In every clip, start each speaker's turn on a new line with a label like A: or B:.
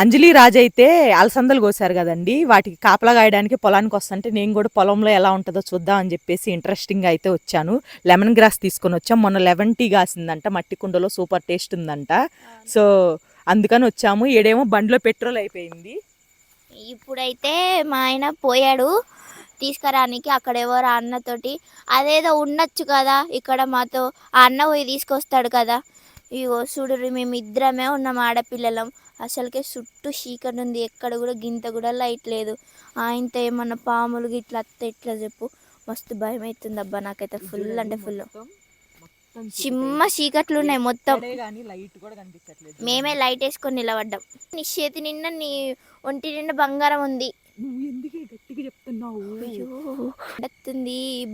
A: అంజలి రాజు అయితే అలసందలు కోసారు కదండి. వాటికి కాపలా గాయడానికి పొలానికి వస్తుంటే నేను కూడా పొలంలో ఎలా ఉంటుందో చూద్దాం అని చెప్పేసి ఇంట్రెస్టింగ్ అయితే వచ్చాను. లెమన్ గ్రాస్ తీసుకొని వచ్చాం. మొన్న లెమన్ టీ కాసిందంట. మట్టి కుండలో సూపర్ టేస్ట్ ఉందంట. సో అందుకని వచ్చాము. ఈడేమో బండిలో పెట్రోల్ అయిపోయింది.
B: ఇప్పుడైతే మా ఆయన పోయాడు తీసుకురానికి. అక్కడ ఎవరు అన్నతోటి అదేదో ఉండొచ్చు కదా. ఇక్కడ మాతో ఆ అన్న పోయి తీసుకొస్తాడు కదా. ఇగో చూడు మేము ఇద్దరమే ఉన్నాం ఆడపిల్లలం. అసలుకే చుట్టూ చీకటి ఉంది. ఎక్కడ కూడా గింత కూడా లైట్ లేదు. ఆయనతో ఏమన్నా పాములు గిట్ల అత్త ఎట్లా చెప్పు? మస్తు భయం అవుతుంది అబ్బా నాకైతే ఫుల్ అంటే ఫుల్ చిమ్మ చీకట్లు ఉన్నాయి మొత్తం. మేమే లైట్ వేసుకొని నిలబడ్డాం. నీ చేతి నిండా నీ ఒంటి నిండా బంగారం ఉంది.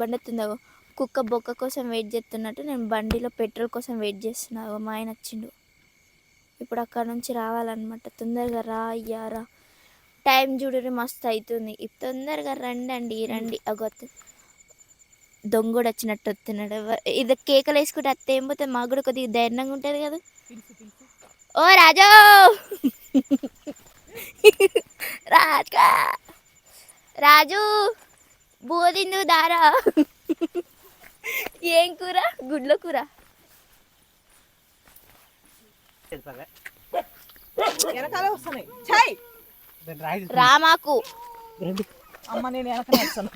B: బండెత్తుంది అగో. కుక్క బొక్క కోసం వెయిట్ చేస్తున్నట్టు నేను బండిలో పెట్రోల్ కోసం వెయిట్ చేస్తున్నా మా ఆయన వచ్చిండు. ఇప్పుడు అక్కడ నుంచి రావాలన్నమాట. తొందరగా రా అయ్యా రా. టైం చూడరు మస్తు అవుతుంది తొందరగా రండి అండి రండి. అగో దొంగడు వచ్చినట్టు వస్తున్నాడు ఇది కేకలు వేసుకుంటే అత్త ఏం పోతే మాకు కూడా కొద్దిగా ధైర్యంగా ఉంటుంది కదా. ఓ రాజు! రాజా రాజు! బోధిందు దారా. ఏం కూర? గుడ్ల కూర.
A: వెనకాలే వస్తున్నాయి. ఛాయ్
B: రామాకు
A: అమ్మ నేను వెనకనే వస్తాను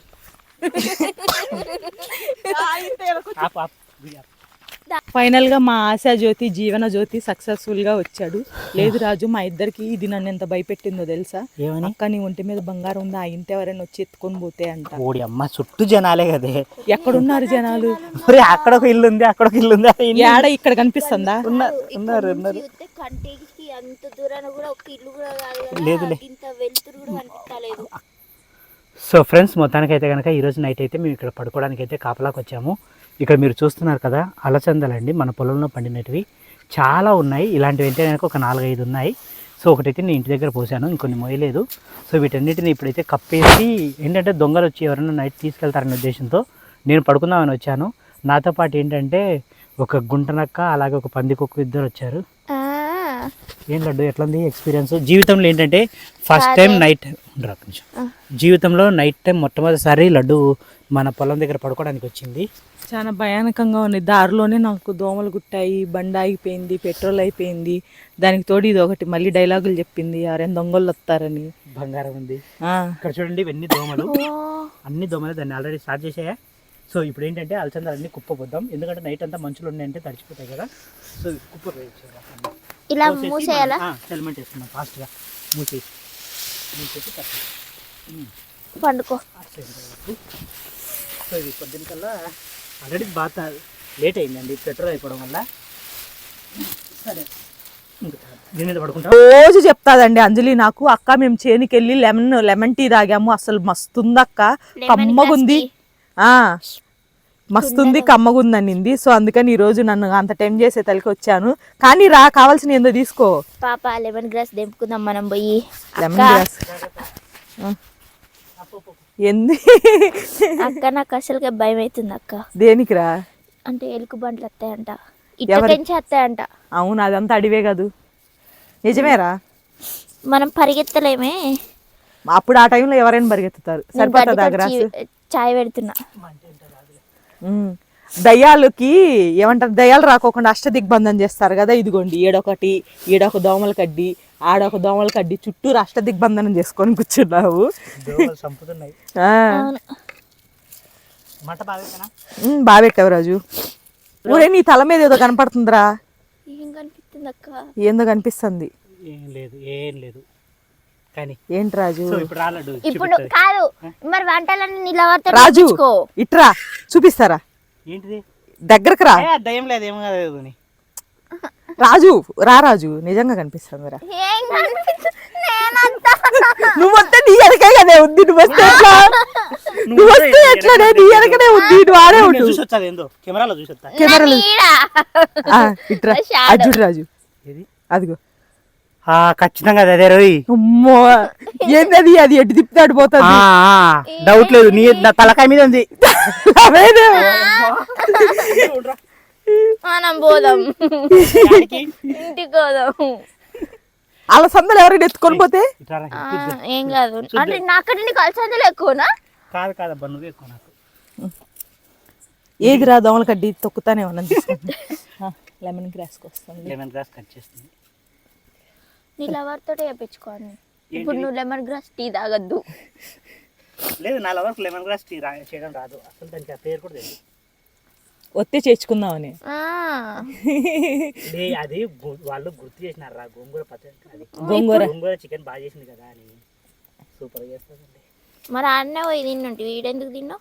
A: ఫైనల్గా మా ఆశా జ్యోతి జీవన జ్యోతి సక్సెస్ఫుల్గా వచ్చాడు. లేదు రాజు మా ఇద్దరికి ఇది నన్ను ఎంత భయపెట్టిందో తెలుసా?
C: ఏమని?
A: అక్క నీ ఒంటి మీద బంగారం ఉందా? ఆ ఇంటి ఎవరైనా వచ్చి ఎత్తుకొని పోతే అంట.
C: ఓడి అమ్మ చుట్టూ జనాలే కదే.
A: ఎక్కడున్నారు జనాలు?
C: అక్కడ ఒక ఇల్లు ఉంది అక్కడ ఒక ఇల్లు ఉంది.
A: ఏడ ఇక్కడ కనిపిస్తుందా?
C: ఉన్నారు ఉన్నారు. ఉన్నారు
B: చూస్తే కంటికి అంత దూరాన కూడా ఒక ఇల్లు కూడా కాదు
C: లేదులే.
B: కదా ఇంత వెలుతురు కూడా కనిపించలేదు.
C: సో ఫ్రెండ్స్ మొత్తానికి అయితే కనుక ఈరోజు నైట్ అయితే మేము ఇక్కడ పడుకోవడానికి అయితే కాపలాకి వచ్చాము ఇక్కడ మీరు చూస్తున్నారు కదా అలచందలండి. మన పొలంలో పండినటివి చాలా ఉన్నాయి. ఇలాంటివి అయితే కనుక ఒక నాలుగైదు ఉన్నాయి. సో ఒకటైతే నేను ఇంటి దగ్గర పోసాను. ఇంకొన్ని మోయలేదు సో వీటన్నిటిని ఇప్పుడైతే కప్పేసి ఏంటంటే దొంగలు వచ్చి ఎవరైనా నైట్ తీసుకెళ్తారనే ఉద్దేశంతో నేను పడుకుందామని వచ్చాను. నాతో పాటు ఏంటంటే ఒక గుంటనక్క అలాగే ఒక పంది కుక్క ఇద్దరు వచ్చారు. ఏం లడ్డు? ఎట్లుంది ఎక్స్పీరియన్స్? జీవితంలో ఏంటంటే ఫస్ట్ టైం నైట్. జీవితంలో నైట్ టైం మొట్టమొదటిసారి లడ్డు మన పొలం దగ్గర పడుకోవడానికి వచ్చింది.
A: చాలా భయానకంగా ఉంది. దారిలోనే నాకు దోమలు గుట్టాయి బండి ఆగిపోయింది పెట్రోల్ అయిపోయింది. దానికి తోడు ఇది ఒకటి మళ్ళీ డైలాగులు చెప్పింది ఎవరైనా దొంగలు వస్తారని.
C: బంగారం ఉంది. ఇక్కడ చూడండి ఇవన్నీ దోమలు. అన్ని దోమలు దాన్ని ఆల్రెడీ స్టార్ట్ చేసాయా సో ఇప్పుడు ఏంటంటే అలచందలు అన్ని కుప్పపోద్దాం ఎందుకంటే నైట్ అంతా మంచులు ఉన్నాయంటే తడిచిపోతాయి కదా. సో కుప్ప
B: ఇలా మూసేయాలా?
C: సెల్మెంట్ వేసుకున్నాం ఫాస్ట్గా మూసేసి మూసేసి.
B: పండుకో.
C: సో ఇది పొద్దున కల్లా ఆల్రెడీ బాగా లేట్ అయిందండి పెట్రోల్ అయిపోవడం వల్ల. సరే.
A: రోజు చెప్తాదండి అంజలి నాకు అక్క మేము చేనికి వెళ్ళి లెమన్ లెమన్ టీ తాగాము అసలు మస్తుంది అక్క కమ్మగుంది. మస్తుంది కమ్మగుంది అనింది సో అందుకని ఈ రోజు నన్ను అంత టైం చేసే తలకి వచ్చాను. కానీ రా కావాల్సిన ఏందో తీసుకో.
B: పాప లెమన్ గ్రాస్ తెంపుకుందాం మనం పోయి.
A: Lemon grass. ఎంది
B: అక్క నాకు అసలుకే భయం అవుతుంది అక్క.
A: దేనికిరా?
B: అంటే ఎలుక బండ్లు వస్తాయంట ఇట్ట
A: ఎవరి-
B: పెంచి వస్తాయంట
A: అవును అదంతా అడివే కాదు. నిజమేరా?
B: మనం పరిగెత్తలేమే.
A: అప్పుడు ఆ టైంలో ఎవరైనా పరిగెత్తుతారు.
B: నేను
A: సరిపోతుందా
B: గడ్డితో
A: గ్రాస్?
B: చీ- చాయ్ పెడుతున్నా.
A: ఉమ్. దయ్యాలకి ఏమంటారు? దయ్యాలు రాకోకుండా అష్ట దిగ్బంధం చేస్తారు కదా ఇదిగోండి. ఈడొకటి ఈడొక దోమల కడ్డి ఆడొక దోమల కడ్డి చుట్టూరు అష్ట దిగ్బంధనం చేసుకొని కూర్చున్నావు.
C: దోమలు చంపుతున్నాయి.
A: ఆ.
B: అవును.
C: మంట బాగా
A: ఉమ్, బాగా పెట్టావు రాజు. ఊరే నీ తల మీద ఏదో కనపడుతుందిరా.
B: ఏం కనిపిస్తుంది అక్క?
A: ఏందో కనిపిస్తుంది.
C: ఏం లేదు ఏం లేదు. కానీ
A: ఏంటి రాజు?
C: సో ఇప్పుడు రాలడు
B: ఇప్పుడు కాదు మరి వంటలన్నీ
A: రాజు ఇట్రా చూపిస్తారా?
C: ఏంటిది?
A: దగ్గరకు రా.
C: దయ్యం లేదు ఏం కాదు
A: రాజు రా రాజు నిజంగా కనిపిస్తుందిరా
B: ఏం కనిపిస్తుంది? నేనంతా.
A: నువ్వు వస్తే నీ వెనకే కదే ఉంది నువ్వు వస్తే ఎట్లా? నువ్వు వస్తే ఎట్లానే నీ వెనకనే ఉంది నువ్వు ఆడే ఉండు.
C: చూసి వచ్చాది ఏందో? కెమెరాలో చూసి వస్తా
A: కెమెరాలు ఇట్రా
B: Shadow.
A: అర్జుడు రాజు. అదిగో.
C: ఆ, ఖచ్చితంగా అది అదే రోయ్.
A: అమ్మో ఏంది అది అది ఎటు తిప్పుతాడు పోతుంది?
C: డౌట్ లేదు నీ నా తలకాయ మీద ఉంది.
A: అవేనే.
B: మనం పోదాం. ఇంటికి పోదాం.
A: అలసందలు ఎవరైనా ఎత్తుకొని పోతే.
B: ఏం కాదు. అంటే నాకంటే నీకు అలసందలు ఎక్కువనా?
C: కాదు కాదబ్బా నువ్వే ఎక్కువ నాకు.
A: ఏది రా దోమల కడ్డీ తొక్కుతానే ఉన్నాను లెమన్ గ్రాస్కి వస్తుంది.
C: లెమన్ గ్రాస్ కట్ చేస్తుంది.
B: నీ లవర్ తోటే చెప్పించుకోవాలి ఇప్పుడు నువ్వు లెమన్ గ్రాస్ టీ తాగద్దు.
C: లేదు నా లవర్కి లెమన్ గ్రాస్ టీ రా చేయడం రాదు. అసలు దానికి ఆ పేరు కూడా తెలియదు
A: ఒత్తే చేర్చుకుందామని
B: ఆ,
C: లే, అది గు- వాళ్ళు గుర్తు చేసినారు రా గోంగూర పచ్చడి అది.
A: గోంగూర.
C: గోంగూర చికెన్ బాగా చేసింది కదా అని. సూపర్ చేస్తుందండి
B: మరి అన్న పోయి తిన్నుంటి వీడెందుకు తిన్నావు?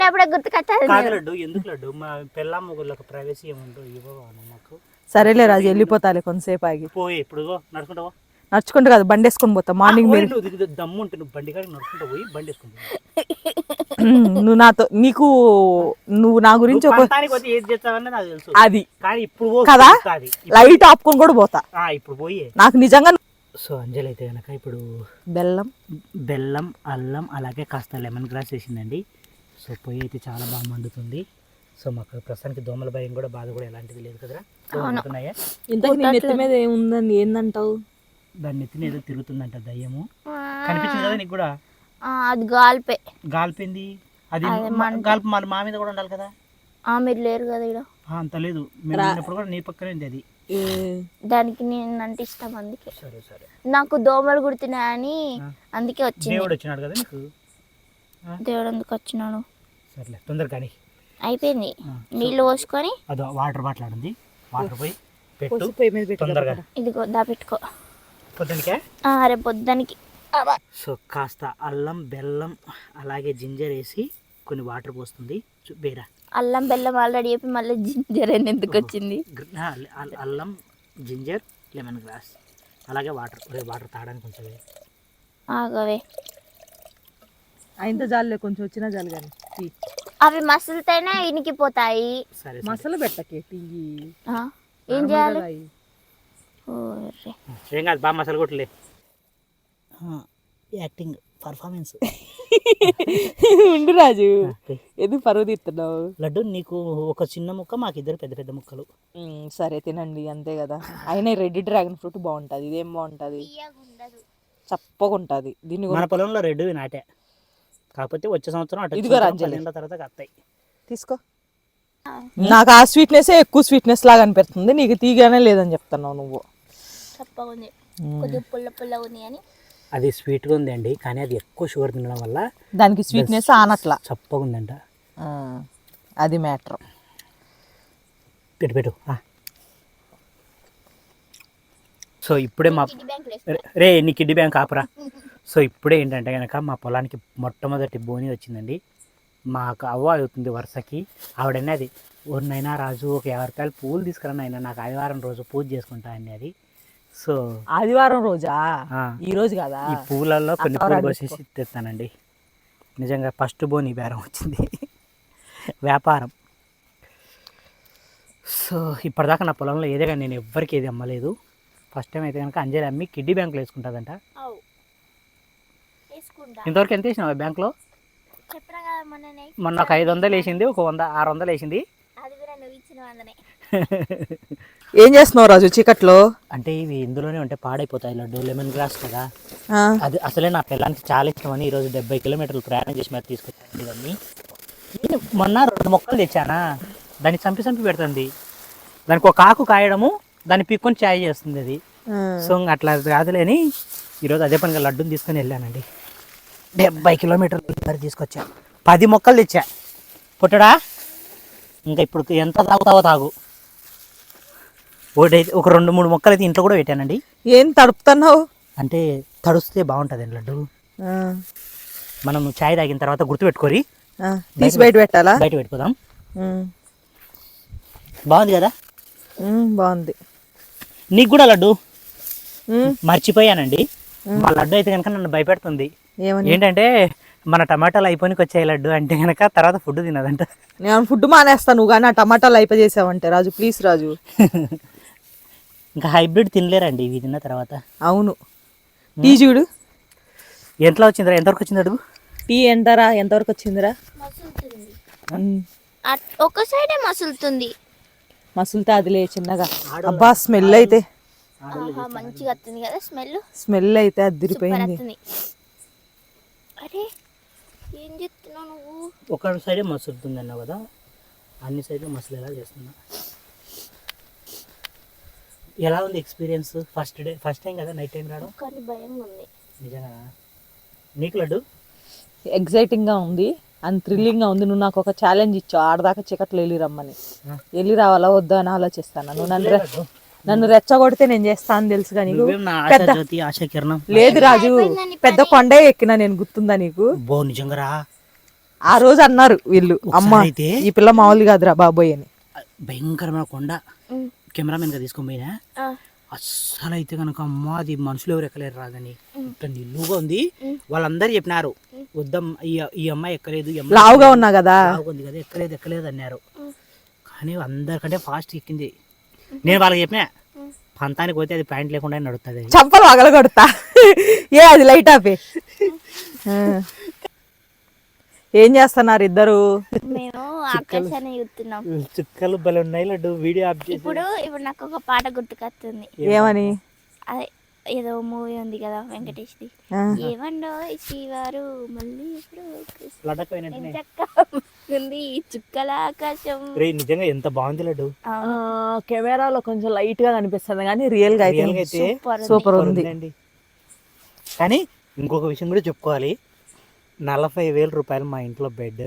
B: అప్పుడే గుర్తుకొచ్చాది
C: కాదు లడ్డు ఎందుకు లడ్డు? మా పిల్ల మొగుళ్ళకి ప్రైవసీ ఏముండదు ఇవ్వవా మాకు?
A: సరేలే రాజు వెళ్ళిపోతాలే కొంతసేపు ఆగి.
C: పోయి ఇప్పుడు నడుచుకుంటావా
A: నడుచుకుంటూ కాదు బండి వేసుకొని పోతా మార్నింగ్ మీరు
C: నువ్వు దిగు- దమ్ము ఉంటే నువ్వు బండి కాడికి నడుచుకుంటా పోయి బండి వేసుకుంటా
A: నువ్వు నాతో నీకు నువ్వు నా గురించి ఒక అది.
C: కానీ ఇప్పుడు
A: కదా? లైట్ ఆపుకొని కూడా పోతా.
C: ఇప్పుడు పోయి.
A: నాకు నిజంగా
C: సో అంజలి అయితే కనుక ఇప్పుడు
A: బెల్లం.
C: బెల్లం అల్లం అలాగే కాస్త లెమన్ గ్రాస్ వేసిందండి సో పొయ్యి అయితే చాలా బాగా మండుతుంది. సో మాకు ప్రస్తుతానికి దోమల భయం కూడా బాధ కూడా ఎలాంటిది లేదు కదరా. మండుతున్నాయా
A: ఇంతకు నీ నెత్తి మీద ఏముందని ఏందంటావు?
C: దాని నెత్తిన ఏదో తిరుగుతుందంట దయ్యము. కనిపించింది కదా నీకు కూడా?
B: ఆ, అది గాల్పే.
C: గాల్పింది? అది గాల్పు మన మా మీద కూడా ఉండాలి కదా?
B: ఆ మీరు లేరు కదా ఇక్కడ
C: ఆ, అంత లేదు. మేము ఉన్నప్పుడు కూడా నీ పక్కనే ఉంది అది.
B: దానికి నేను అంటే ఇష్టం అందుకే.
C: సరే సరే.
B: నాకు దోమలు కుడుతున్నాయని. అందుకే వచ్చింది.
C: దేవుడు వచ్చినాడు కదా నీకు?
B: దేవుడు ఎందుకు వచ్చినాడు?
C: సర్లే తొందరగా
B: అయిపోయింది. నీళ్ళు పోసుకొని
C: అదో వాటర్ బాటిల్ ఆడుంది వాటర్ పోయి పెట్టు.
A: పోసి పొయ్యి మీద పెట్టు
C: తొందరగా.
B: ఇదిగో
C: పొద్దునికే?
B: ఆ, రేపు పొద్దునికి.
C: సో కాస్త అల్లం బెల్లం అలాగే జింజర్ వేసి కొన్ని వాటర్ పోస్తుంది. బేరా.
B: అల్లం బెల్లం ఆల్రెడీ చెప్పి మళ్ళీ జింజర్ అని ఎందుకు వచ్చింది?
C: అల్లం జింజర్ లెమన్ గ్రాస్. అలాగే వాటర్ వాటర్ తాగడానికి కొంచెం వేయి.
B: ఆగవే.
A: ఇంత జాలే కొంచెం వచ్చినా జాలు కానీ.
B: అవి మసులుతేనే ఇనికిపోతాయి
C: సరే
A: మసాలా పెట్టకే
B: ఏం చేయాలి.
C: ఏం కాదు బాగా మసాలా కొట్టలే యాక్టింగ్ పర్ఫార్మెన్స్.
A: ఉండు రాజు. ఎందుకు పరువు తీస్తున్నావు?
C: లడ్డు నీకు ఒక చిన్న ముక్క మాకు ఇద్దరు పెద్ద పెద్ద ముక్కలు.
A: సరే తినండి అంతే కదా. అయినా రెడ్ డ్రాగన్ ఫ్రూట్ బాగుంటుంది ఇదేం బాగుంటుంది? చప్పగా ఉంటుంది దీన్ని
C: మన పొలంలో రెడ్ నాటే. కాకపోతే వచ్చే సంవత్సరం అటు
A: ఇదిగో.
C: పన్నెండో తర్వాత వస్తాయి
A: తీసుకో. నాకు ఆ స్వీట్నెస్ ఎక్కువ స్వీట్నెస్ లాగా అనిపిస్తుంది. నీకు తీగానే లేదని చెప్తున్నావు నువ్వు.
B: చప్పగా ఉంది కొద్దిగా పుల్ల పుల్ల ఉంది అని.
C: అది స్వీట్గా ఉంది అండి కానీ అది ఎక్కువ షుగర్ తినడం వల్ల
A: దానికి స్వీట్నెస్ ఆనట్లా.
C: చప్పగా ఉందంట.
A: ఆ, అది మ్యాటర్.
C: పెట్టు పెట్టు. ఆ. సో ఇప్పుడే మా రే- రే నీ కిడ్నీ బ్యాంక్ ఆపరా. సో ఇప్పుడే ఏంటంటే కనుక మా పొలానికి మొట్టమొదటి బోని వచ్చిందండి. మాకు అవ్వ అవుతుంది వరుసకి. ఆవిడనే అది ఓరినైనా రాజు ఒక యాభై రూపాయలు పూలు తీసుకురా నాయనా నాకు ఆదివారం రోజు పూజ చేసుకుంటా అండి అది. సో
A: ఆదివారం రోజా? ఈ రోజు కదా?
C: ఈ పూలల్లో కొన్ని పూలు కోసేసి తెస్తానండి. నిజంగా ఫస్ట్ బోని బేరం వచ్చింది. వ్యాపారం. సో ఇప్పటిదాకా నా పొలంలో ఏదే కానీ నేను ఎవ్వరికి ఏది అమ్మలేదు. ఫస్ట్ టైం అయితే కనుక అంజలి అమ్మి కిడ్డీ బ్యాంకులో వేసుకుంటుందంట.
B: వేసుకుంటా
C: ఇంతవరకు ఎంత వేసినావు బ్యాంక్లో మొన్న ఒక ఐదు వందలు వేసింది ఒక వంద ఆరు వందలు వేసింది.
B: అది కూడా నువ్వు ఇచ్చిన వందనే.
A: ఏం చేస్తున్నావు రాజు చీకట్లో?
C: అంటే ఇవి ఇందులోనే ఉంటే పాడైపోతాయి లడ్డు లెమన్ గ్రాస్ కదా.
A: ఆ,
C: అది అసలే నా పిల్లలకి చాలా ఇష్టమని ఈరోజు డెబ్బై కిలోమీటర్లు ప్రయాణం చేసి మరి తీసుకొచ్చాను ఇవన్నీ. నేను మొన్న రెండు మొక్కలు తెచ్చానా? దాన్ని చంపి చంపి పెడుతుంది. దానికి ఒక ఆకు కాయడము దాన్ని పిక్కొని చాయ్ చేస్తుంది అది. సో అట్లా కాదులేని ఈరోజు అదే పనిగా లడ్డూని తీసుకొని వెళ్ళానండి. డెబ్బై కిలోమీటర్లు తీసుకొచ్చా. పది మొక్కలు తెచ్చా. పుట్టడా? ఇంకా ఇప్పుడు ఎంత తాగుతావో తాగు. ఒకటి ఒక రెండు మూడు మొక్కలు అయితే ఇంట్లో కూడా పెట్టానండి.
A: ఏం తడుపుతున్నావు?
C: అంటే తడుస్తే బాగుంటుంది లడ్డు. మనం చాయ్ తాగిన తర్వాత గుర్తుపెట్టుకోరి.
A: ఆ, తీసి బయట పెట్టాలా?
C: బయట పెట్టుకుందాం. బాగుంది కదా?
A: బాగుంది.
C: నీకు కూడా లడ్డు? మర్చిపోయానండి. మా లడ్డు అయితే కనుక నన్ను భయపెడుతుంది. ఏంటంటే మన టమాటాలు అయిపోయినకి వచ్చాయి లడ్డు అంటే కనుక తర్వాత ఫుడ్ తినదంట.
A: నేను ఫుడ్ మానేస్తాను నువ్వు కానీ ఆ టమాటాలు అయిపోయేసావంటే రాజు ప్లీజ్ రాజు.
C: ఇంకా హైబ్రిడ్ తినలేరండి ఇవి తిన్న తర్వాత.
A: అవును. టీ చూడు.
C: ఎంతలో వచ్చిందిరా? ఎంతవరకు వచ్చింది అడుగు?
A: టీ ఎంతరా? ఎంతవరకు వచ్చిందిరా?
B: ఒక సైడే మసులుతుంది.
A: మసులుతా అదిలే చిన్నగా అబ్బా స్మెల్ అయితే.
B: మంచిగా వస్తుంది కదా స్మెల్?
A: స్మెల్ అయితే అదిరిపోయింది.
B: అరే ఏం చెప్తున్నావు నువ్వు?
C: ఒక సైడే మసులుతుంది అన్నావు కదా అన్ని సైడ్లు మసలేలా చేస్తున్నా. ఎలా ఉంది experience? First day first time కదా నైట్ టైం రావడం?
B: కానీ భయంగా ఉంది.
C: నిజంగా? నీకు లడ్డు?
A: ఎగ్జైటింగ్గా ఉంది. అండ్ థ్రిల్లింగ్గా ఉంది. నువ్వు నాకు ఒక ఛాలెంజ్ ఇచ్చావు. ఆడదాకా చికట్లు వెళ్ళి రమ్మని. వెళ్ళి రావాలా? వద్దా అని ఆలోచిస్తాను. నువ్వు నన్ను నన్ను రెచ్చగొడితే నేను చేస్తాను తెలుసుగా నీకు? పెద్ద
C: జ్యోతి ఆశ కిరణం?
A: లేదు రాజు పెద్ద కొండే ఎక్కినా నేను గుర్తుందా నీకు?
C: బో నిజంగా రా.
A: ఆ రోజు అన్నారు వీళ్ళు అమ్మ ఈ పిల్ల మామూలు కాదురా బాబోయ్ అని.
C: భయంకరమైన కొండ. కెమెరామెన్గా తీసుకొని పోయినా? అస్సలు అయితే కనుక అమ్మ అది మనుషులు ఎవరు ఎక్కలేరు రాదని ఇంత నిలువుగా ఉంది. వాళ్ళందరూ చెప్పినారు వద్దం ఈ అమ్మాయి ఎక్కలేదు
A: లావుగా ఉన్నా కదా?
C: ఉంది కదా ఎక్కలేదు ఎక్కలేదు అన్నారు. కానీ అందరికంటే ఫాస్ట్ ఎక్కింది. నేను వాళ్ళకి చెప్పిన పంతానికి పోతే అది ప్యాంట్ లేకుండా నడుస్తుంది
A: చంపలు పగలగొడతా. ఏ అది లైట్ ఆపే. ఏం చేస్తున్నారు ఇద్దరు?
B: మేము ఆకర్షణ చూస్తున్నాం.
C: చుక్కలు భలే ఉన్నాయి లడ్డు వీడియో
B: ఇప్పుడు ఇప్పుడు నాకు ఒక పాట గుర్తుకొస్తుంది.
A: ఏమని?
B: అదే ఏదో మూవీ ఉంది కదా వెంకటేష్ది.
A: ఆ.
B: ఏమండో శ్రీవారు మళ్ళీ ఇప్పుడు ఉంది చుక్కల ఆకాశం.
C: రే నిజంగా ఎంత బాగుంది లడ్డు.
A: కెమెరాలో కొంచెం లైట్గా కనిపిస్తుంది కానీ
C: రియల్గా
A: అయితే
B: సూపర్ ఉంది.
C: ఉందండి కానీ ఇంకొక విషయం కూడా చెప్పుకోవాలి. నలభై వేల రూపాయలు మా ఇంట్లో బెడ్.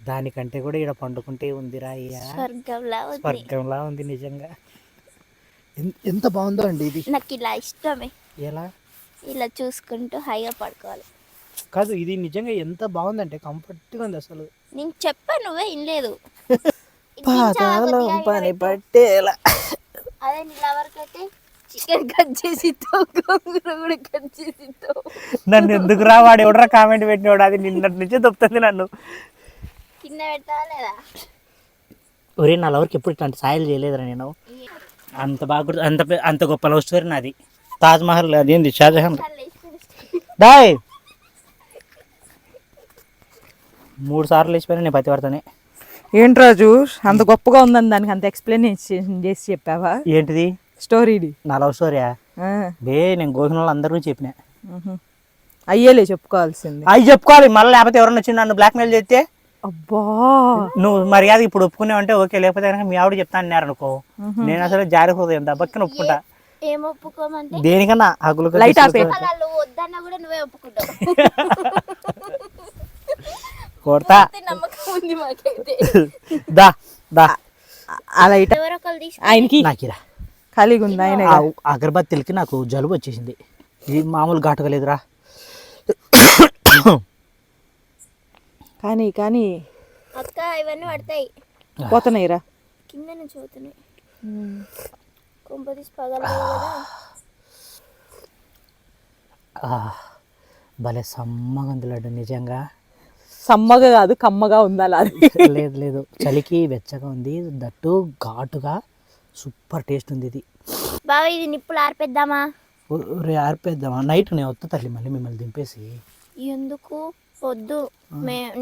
C: దానికంటే కూడా ఇక్కడ పండుకుంటే ఉందిరా అయ్యా.
B: స్వర్గంలా ఉంది.
C: స్వర్గంలా ఉంది నిజంగా. ఎంత బాగుందో అండి ఇది.
B: నాకు ఇలా ఇష్టమే.
C: ఎలా?
B: ఇలా చూసుకుంటూ హాయిగా పడుకోవాలి.
C: కాదు ఇది నిజంగా ఎంత బాగుందంటే కంఫర్ట్గా ఉంది అసలు.
B: నేను చెప్పా నువ్వే వినలేదు.
A: పాతాళం పని పట్టేలా.
B: అదే నీళ్ళ వరకు అయితే చికెన్ కట్ చేసి గోంగూర కూడా కట్ చేసి
C: నన్ను ఎందుకు రా వాడు ఎవడరా కామెంట్ పెట్టినవాడు అది నిన్నటి నుంచే దొప్పుతుంది నన్ను.
B: కింద పెడతావా లేదా?
C: ఒరే నా లవర్కి ఎప్పుడు ఇట్లాంటి సాయాలు చేయలేదురా నేను. అంత బాగా అంత అంత గొప్ప లవ్ స్టోరీ నాది. తాజ్ మహల్ అదేంది షాజహాన్. డాయ్! మూడు సార్లు లేచిపోయినా నేను పతివర్తనే
A: ఏంటి రాజు? అంత గొప్పగా ఉందని దానికి అంత ఎక్స్ప్లెనేషన్ చేసి చెప్పావా?
C: ఏంటిది?
A: స్టోరీది.
C: నా లవ్ స్టోరీయా బే నేను గోహిన వాళ్ళు అందరూ చెప్పిన.
A: మ్హూ. అయ్యేలే చెప్పుకోవాల్సింది.
C: అవి చెప్పుకోవాలి మళ్ళీ లేకపోతే ఎవరన్నా వచ్చి నన్ను బ్లాక్మెయిల్ చేస్తే?
A: అబ్బా!
C: నువ్వు మర్యాద ఇప్పుడు ఒప్పుకున్నావంటే ఓకే లేకపోతే కనుక మీ ఆవిడ చెప్తా అన్నారు అనుకో నేను అసలు జారి హృదయం దబ్బక్కన ఒప్పుకుంటా.
B: ఏం ఒప్పుకోమంటే?
C: దేనికన్నా
A: ఆపే.
B: వద్దన్నా కూడా నువ్వే ఒప్పుకుంటావు.
C: కొడతా.
B: అంతే నమ్మకం ఉంది మాకైతే.
C: దా దా.
B: ఎవరో ఒకరు తీసుకు.
A: ఆయనకి
C: నాకిరా
A: ఖాళీగా ఉంది ఆయన
C: అగరబత్తిలకి నాకు జలుబు వచ్చేసింది. ఇది మామూలు ఘాటుగా లేదురా.
A: కానీ కానీ.
B: అక్క ఇవన్నీ పడతాయి.
A: పోతున్నాయిరా.
B: కింద నుంచి పోతున్నాయి కొంపదీసి పగలవు కదా.
C: ఆ, భలే సమ్మగా ఉంది లడ్డు నిజంగా.
A: సమ్మగా కాదు కమ్మగా ఉంది అది.
C: లేదు లేదు. చలికి వెచ్చగా ఉంది దట్టు ఘాటుగా సూపర్ టేస్ట్ ఉంది ఇది.
B: బావ ఇది నిప్పులు ఆర్పేద్దామా?
C: ఓ- రే ఆర్పేద్దామా? నైట్ నేను వస్తా తల్లి మళ్ళీ మిమ్మల్ని దింపేసి.
B: ఎందుకు? వద్దు.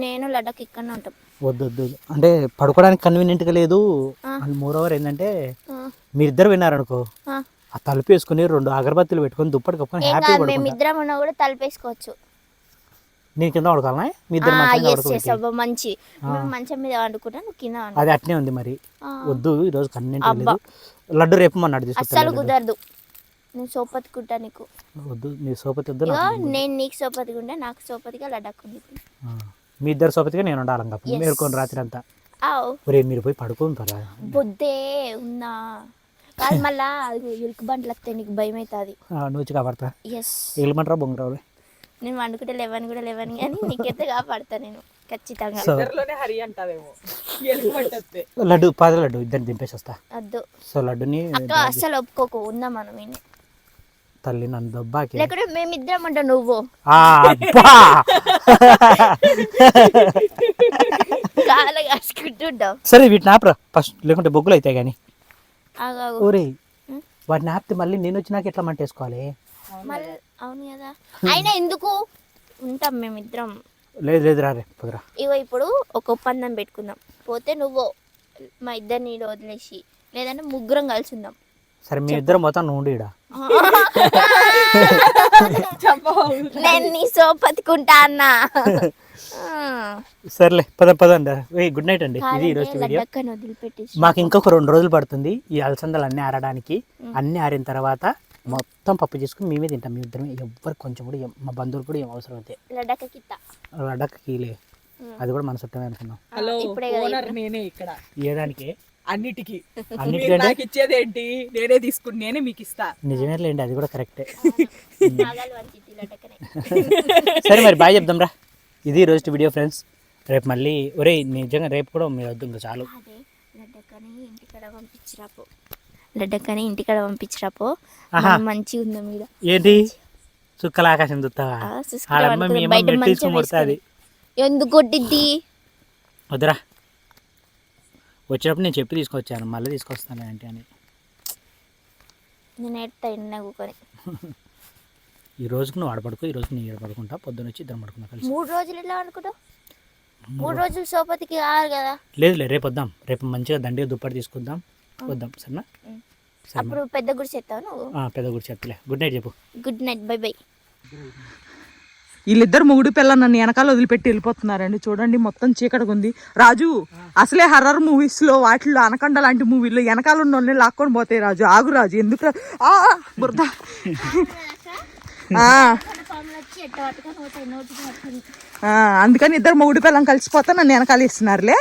B: నేను లడ్డకి ఇక్కడనే ఉంటాం.
C: వద్దు వద్దు అంటే పడుకోవడానికి కన్వీనియంట్గా లేదు. అండ్ మోర్ ఓవర్ ఏంటంటే మీరిద్దరు విన్నారనుకో
B: ఆ.
C: ఆ తలుపు వేసుకుని రెండు అగరబత్తులు పెట్టుకొని దుప్పటి కప్పుకొని
B: ఏం
C: హ్యాపీ
B: కాదు
C: పడుకుంటా.
B: మేమిద్దరం ఉన్నా కూడా తలపేసుకోవచ్చు
C: నేను కింద పడుకోవాలా మీ ఇద్దరు మంచం
B: మంచి. మేము మీద వండుకుంటా కింద
C: అది అట్నే ఉంది మరి. వద్దు ఈరోజు కన్వీనియంట్. లేదు. లడ్డు రేపు మొన్నటి
B: అస్సలు
C: తీసుకొస్తాను
B: కుదరదు. నేను సోపతికుంటా నీకు.
C: వద్దు నీ సోపతి వద్దు
B: ఇగో నేను నీకు సోపతికుంటా నాకు సోపతిగా లడ్డక్కుంది
C: ఆ. మీ ఇద్దరు సోపతిగా నేను ఉండాలి ఇంకా.
B: Yes.
C: మేరుకొని రాత్రి అంతా.
B: ఆవ్.
C: ఒరే మీరు పోయి పడుకోని పరా
B: బొద్దే ఉన్నా. కాదు మళ్ళా అది ఎలుకు బండ్లు వస్తాయి నీకు భయం అవుతుంది
C: నూచి కాపాడతా.
B: ఎస్
C: బొంగరావు
B: నేను వండుకుంటే లేవని కూడా లేవని కానీ నీకైతే కాపాడతా నేను ఖచ్చితంగా.
C: లడ్డు పద లడ్డు ఇద్దరు దింపేసి వస్తా.
B: వద్దు
C: సో లడ్డుని
B: అక్క అస్సలు ఒప్పుకోకు ఉందా మనం.
C: తల్లి నన్ను దొబ్బాకి
B: లేకుంటే మేమిద్దరం అంట నువ్వు.
C: అబ్బా!
B: కాసుకుంటుంటావు
C: సరే వీటిని ఆపరా. ఫస్ట్ లేకుంటే బొగ్గులు అవుతాయి కానీ.
B: ఉం?
C: వాటిని ఆపితే మళ్ళీ నేను వచ్చినాక ఎట్లా మంటేసుకోవాలి
B: అవును కదా. అయినా ఎందుకు? ఉంటాం మేమిద్దరం.
C: లేదు లేదు రారే పదరా.
B: ఇగో ఇప్పుడు ఒక ఒప్పందం పెట్టుకుందాం. పోతే నువ్వు మా ఇద్దరిని వదిలేసి లేదంటే ముగ్గురం కలిసి ఉందాం.
C: సరే మీ ఇద్దరం మొత్తం నుండి ఈడ.
B: నేను నీ సో బతుకుంటా అన్నా.
C: సర్లే పద పదండి. ఏ గుడ్ నైట్ అండి. ఇది ఈరోజు వీడియో. మాకు ఇంకొక రెండు రోజులు పడుతుంది ఈ అలసందలు అన్నీ ఆరడానికి. అన్నీ ఆరిన తర్వాత మొత్తం పప్పు చేసుకుని మేమే తింటాం. మీ ఇద్దరం ఎవ్వరు కొంచెం కూడా మా బంధువులు కూడా ఏం అవసరం అయితే. కీలే. అది కూడా మన చుట్టమే అనుకున్నాం.
A: హలో అన్నిటికీ? మీరు నాకు ఇచ్చేది ఏంటి నేనే తీసుకుని నేనే మీకు ఇస్తా
C: నిజమే లేండి అది కూడా కరెక్టే. సరే మరి బాయ్ చెప్దాం రా. ఇది రోజు వీడియో ఫ్రెండ్స్. రేపు మళ్ళీ ఒరే నిజంగా రేపు కూడా మీరు వద్దు ఇంకా చాలు.
B: ఇంటికాడ పంపించిరాపో. లడ్డక్కని ఇంటికాడ పంపించిరాపో. మంచిగా ఉందాం మీద.
C: ఏంటి? చుక్కల ఆకాశం చూస్తావా ఆడమ్మ
B: అనుకుంది,
C: మీ అమ్మ
B: బయట
C: మెట్టు
B: మంచం
C: తీసుకుని కొడుతుంది.
B: ఎందుకు కొట్టిద్ది?
C: వద్దురా. వచ్చేటప్పుడు నేను చెప్పి తీసుకొచ్చాను మళ్ళీ తీసుకొస్తాను ఏంటి అని.
B: నేను ఎడతా ఎండ కూకొని.
C: ఈ రోజుకి నువ్వు ఆడపడుకో ఈ రోజు నేను ఈడ పడుకుంటా పొద్దున్న వచ్చి ఇద్దరం పడుకుంటా కలిసి.
B: మూడు రోజులు ఎలా అనుకుంటావు మూడు రోజులు. సోపతికి కావాలి కదా?
C: లేదులే రేపు వద్దాం రేపు మంచిగా దండిగా దుప్పటి తీసుకుందాం వద్దాం సరేనా? సరే
B: అప్పుడు పెద్ద గుడి చేస్తావు నువ్వు
C: పెద్ద గుడి చెప్తలే గుడ్ నైట్ చెప్పు.
B: Good night bye bye.
A: వీళ్ళిద్దరు మొగుడు పిల్ల నన్ను వెనకాల వదిలిపెట్టి వెళ్ళిపోతున్నారండి. చూడండి మొత్తం చీకటిగా ఉంది. రాజు అసలే హర్రర్ మూవీస్లో వాటిలో అనకండ లాంటి మూవీల్లో వెనకాల ఉన్న వాళ్ళని లాక్కొని పోతాయి రాజు. ఆగు రాజు ఎందుకు బురద. అందుకని ఇద్దరు మొగుడు పిల్లం కలిసిపోతే నన్ను వెనకాల ఇస్తున్నారులే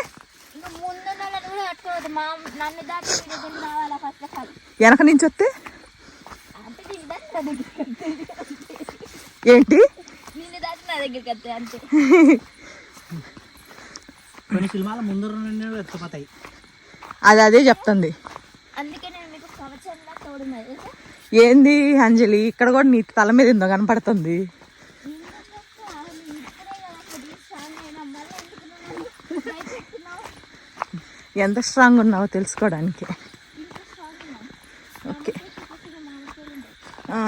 A: వెనక నుంచి వస్తే. ఏంటి?
B: నా దగ్గరికి వస్తే అంతే.
C: కొన్ని సినిమాల ముందు ఎత్తుకుపోతాయి
A: అది అదే చెప్తుంది.
B: అందుకే నేను మీకు కవచంలా తోడున్నది
A: ఏంది అంజలి? ఇక్కడ కూడా నీ తల మీద ఏందో కనపడుతుంది? ఎంత స్ట్రాంగ్ ఉన్నావో తెలుసుకోవడానికి ఓకే ఆ.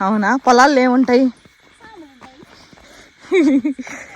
A: అవునా? పొలాల్లో ఏముంటాయి?